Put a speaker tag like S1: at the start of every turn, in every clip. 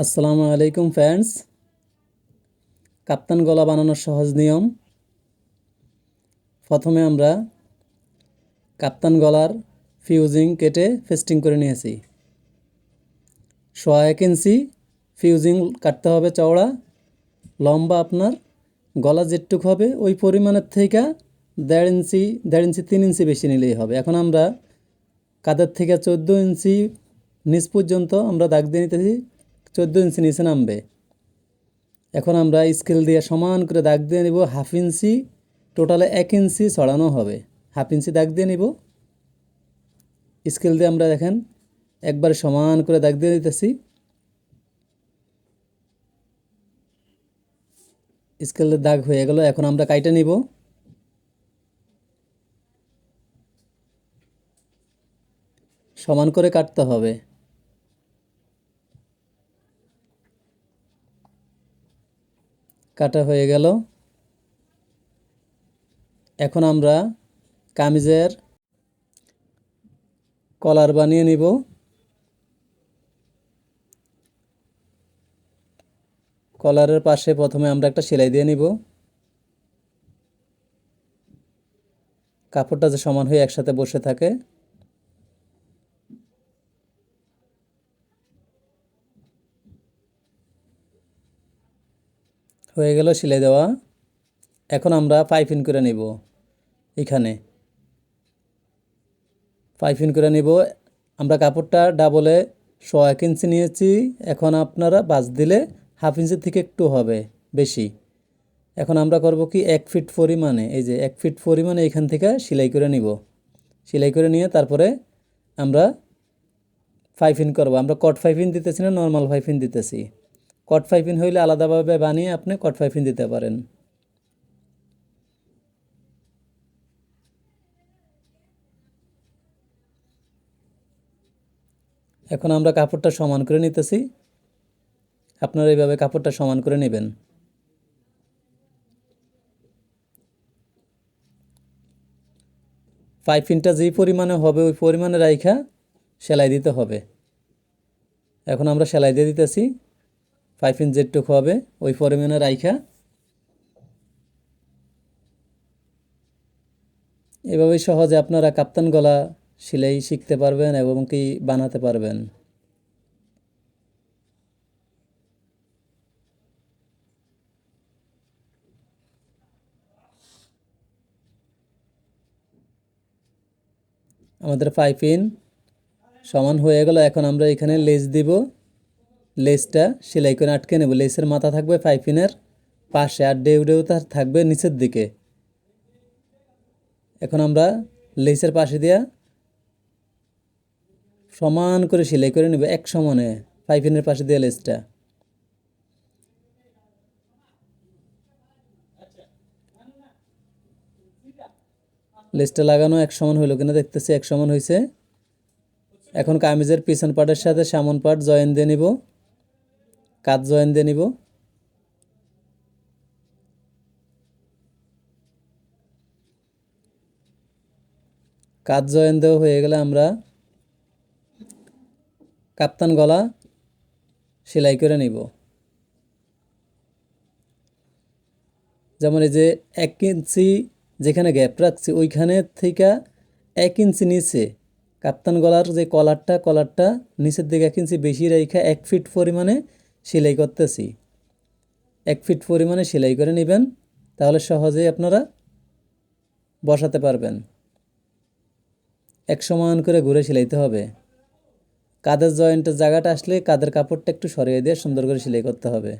S1: আসসালামু আলাইকুম ফ্রেন্ডস। কাপ্তান গলা বানানোর সহজ নিয়ম। প্রথমে আমরা কাপ্তান গলার ফিউজিং কেটে ফেস্টিং করে নিয়েছি। সোয়া এক ইঞ্চি ফিউজিং কাটতে হবে চওড়া। লম্বা আপনার গলা যেটুক হবে ওই পরিমাণের থেকে দেড় ইঞ্চি দেড় ইঞ্চি, তিন ইঞ্চি বেশি নিলেই হবে। এখন আমরা কাদের থেকে চোদ্দ ইঞ্চি নিচ পর্যন্ত আমরা দাগ দিয়ে নিতেছি। চোদ্দ ইঞ্চি নিচে নামবে। এখন আমরা স্কেল দিয়ে সমান করে দাগ দিয়ে নিব হাফ ইঞ্চি টোটালে এক ইঞ্চি ছড়ানো হবে। হাফ ইঞ্চি দাগ দিয়ে নিব। স্কেল দিয়ে আমরা দেখেন একবার সমান করে দাগ দিয়ে দিতেছি স্কেলের দাগ হয়ে গেল, এখন আমরা কাইটা নিব। সমান করে কাটতে হবে। কাটা হয়ে গেল। এখন আমরা কামিজের কলার বানিয়ে নিব। কলারের পাশে প্রথমে আমরা একটা সেলাই দিয়ে নিব। কাপড়টা যে সমান হয়ে একসাথে বসে থাকে। হয়ে গেল সেলাই দেওয়া। এখন আমরা পাইপিং করে নিব এখানে। পাইপিং করে নিব। আমরা কাপড়টা ডাবলে শো এক ইঞ্চি নিয়েছি। এখন আপনারা বাজ দিলে হাফ ইঞ্চি থেকে একটু হবে বেশি। এখন আমরা করব কি এক ফিট পরিমাণে, এই যে এক ফিট পরিমাণে এখান থেকে সেলাই করে নিব। সেলাই করে নিয়ে তারপরে আমরা ফাইফিন করব। আমরা কট ফাইফিন দিতেছি না, নর্মাল ফাইফিন দিতেছি। কট ফাইফিন হইলে আলাদাভাবে বানিয়ে আপনি কট ফাইফিন দিতে পারেন। এখন আমরা কাপড়টা সমান করে নিতেছি। আপনারা এইভাবে কাপড়টা সমান করে নেবেন। পাইপিংটা যেই পরিমাণে হবে, ওই পরিমাণে রাইখা সেলাই দিতে হবে। এখন আমরা সেলাই দিয়ে দিতেছি। পাইপিং যেটুকু হবে ওই পরিমাণে রাইখা এভাবেই সহজে আপনারা কাপ্তান গলা সেলাই শিখতে পারবেন এবং কি বানাতে পারবেন। আমাদের পাইপিং সমান হয়ে গেল, এখন আমরা এখানে লেস দিব। লেসটা সেলাই করে আটকে নেব। লেসের মাথা থাকবে পাইপিনের পাশে আর ডেউ ডেউ তার থাকবে নিচের দিকে। এখন আমরা লেসের পাশে দিয়া সমান করে সেলাই করে নেব এক সমানে পাইপিনের পাশে দিয়ে লেসটা লেসটা লাগানো এক সমান হইল কিনা দেখতেছি, এক সমান হয়েছে এখন কামিজের পিছন পার্টের সাথে সামন পার্ট জয়েন দিয়ে নিব। কাজ জয়েন দিয়ে নিব। কাজ জয়েন দেওয়া হয়ে গেলে আমরা কাপ্তান গলা সেলাই করে নিব। যেমন এই যে এক ইঞ্চি যেখানে গ্যাপ রাখছি, ওইখানে থেকে এক ইঞ্চি নিচে কাপ্তান গলার যে কলারটা কলারটা নিচের দিকে এক ইঞ্চি বেশি রেখে এক ফিট পরিমাণে সেলাই করতেছি। এক ফিট পরিমাণে সেলাই করে নেবেন, তাহলে সহজেই আপনারা বসাতে পারবেন। এক সমান করে ঘুরে সেলাইতে হবে। কাদের জয়েন্টের জায়গাটা আসলে কাদের কাপড়টা একটু সরিয়ে দিয়ে সুন্দর করে সেলাই করতে হবে।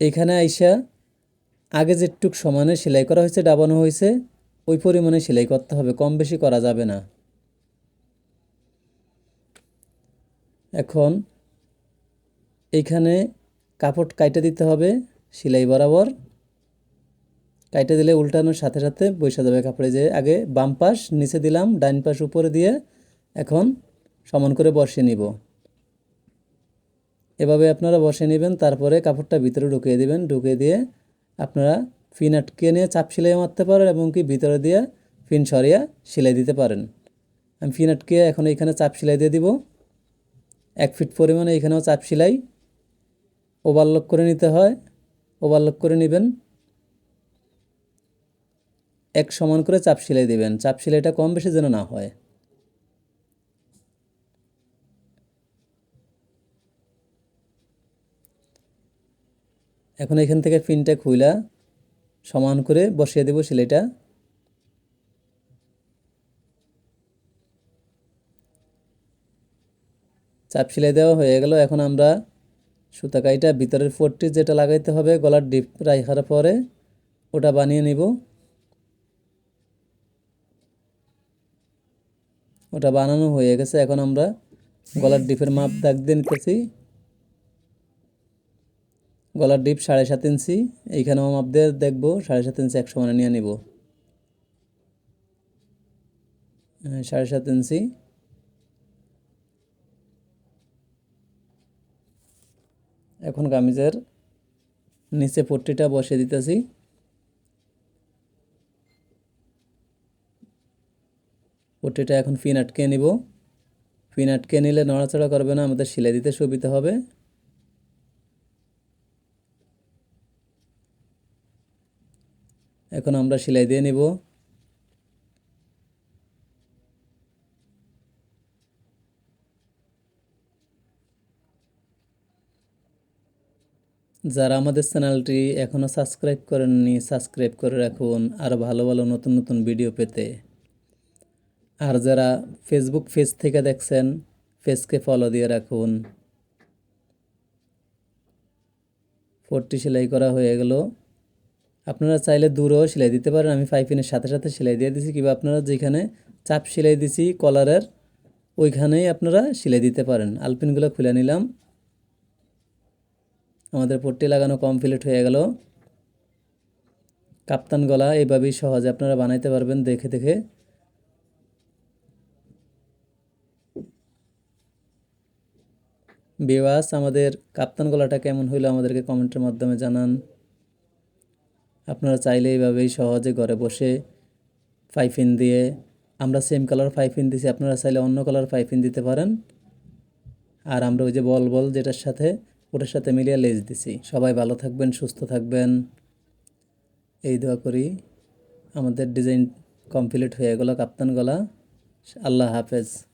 S1: এখানে আইসা আগে যেটুক সমানে সেলাই করা হয়েছে, ডাবানো হয়েছে, ওই পরিমাণে সেলাই করতে হবে, কম বেশি করা যাবে না। এখন এইখানে কাপড় কাইটে দিতে হবে, সেলাই বরাবর। কাইটে দিলে উল্টানোর সাথে সাথে বৈশা যাবে কাপড়ে যে আগে বাম পাশ নিচে দিলাম, ডাইন পাশ উপরে দিয়ে এখন সমান করে বসিয়ে নিব। এভাবে আপনারা বসে নেবেন, তারপরে কাপড়টা ভিতরে ঢুকিয়ে দিবেন, ঢুকিয়ে দিয়ে আপনারা ফিন আটকে নিয়ে চাপ সেলাই মারতে পারেন এবং কি ভিতরে দিয়ে ফিন সরিয়ে সেলাই দিতে পারেন। আমি ফিন আটকে এখন এখানে চাপ সেলাই দিয়ে দিব। এক ফিট পরিমাণে এখানেও চাপ সেলাই। ওভারলক করে নিতে হয়। ওভারলক করে নেবেন। এক সমান করে চাপ সেলাই দেবেন। চাপ সেলাইটা কম বেশি যেন না হয়। এখন এখান থেকে পিনটা খুইলা সমান করে বসিয়ে দেব সেলাইটা। চাপ সেলাই দেওয়া হয়ে গেল। এখন আমরা সুতা কাইটা ভিতরের ফোরটি যেটা লাগাইতে হবে গলার ডিপ রাখার পরে ওটা বানিয়ে নিব। ওটা বানানো হয়ে গেছে। এখন আমরা গলার ডিপের মাপ দাগ দিয়ে নিতেছি। গলার ডিপ সাড়ে সাত ইঞ্চি। এইখানেও মাপ দিয়ে দেখব সাড়ে সাত ইঞ্চি একশো মানে নিয়ে নিব। হ্যাঁ, সাড়ে সাত ইঞ্চি। এখন কামিজের নিচে পট্টিটা বসিয়ে দিতেছি। পট্টিটা এখন ফিন আটকে নিব। ফিন আটকে নিলে নড়াচড়া করবে না, আমাদের সেলাই দিতে সুবিধা হবে। এখন আমরা সেলাই দিয়ে নিব। যারা আমাদের চ্যানেলটি এখনও সাবস্ক্রাইব করেননি, সাবস্ক্রাইব করে রাখুন। আর ভালো ভালো নতুন নতুন ভিডিও পেতে। আর যারা ফেসবুক পেজ থেকে দেখছেন পেজকে ফলো দিয়ে রাখুন। ফোরটি সেলাই করা হয়ে গেল। আপনারা চাইলে দূরেও সেলাই দিতে পারেন। আমি পাইপিনের সাথে সাথে সেলাই দিয়ে দিছি। কিংবা আপনারা যেখানে চাপ সেলাই দিছি কলারের ওইখানেই আপনারা সেলাই দিতে পারেন। আলপিনগুলো খুলে নিলাম। আমাদের পট্টি লাগানো কমপ্লিট হয়ে গেল। কাপ্তান গলা এইভাবেই সহজে আপনারা বানাইতে পারবেন দেখে দেখে। বিওয়াস আমাদের কাপ্তান গলাটা কেমন হইল আমাদেরকে কমেন্টের মাধ্যমে জানান। আপনারা চাইলে এইভাবেই সহজে ঘরে বসে পাইপিন দিয়ে, আমরা সেম কালার পাইপিন দিছি, আপনারা চাইলে অন্য কালার পাইপিন দিতে পারেন। আর আমরা ওই যে বল বল যেটার সাথে ওটার সাথে মিলিয়ে লেজ দিছি। সবাই ভালো থাকবেন, সুস্থ থাকবেন। এই দোয়া করি আমাদের ডিজাইন কমপ্লিট হয়ে গেল, কাপ্তান গলা। আল্লাহ হাফেজ।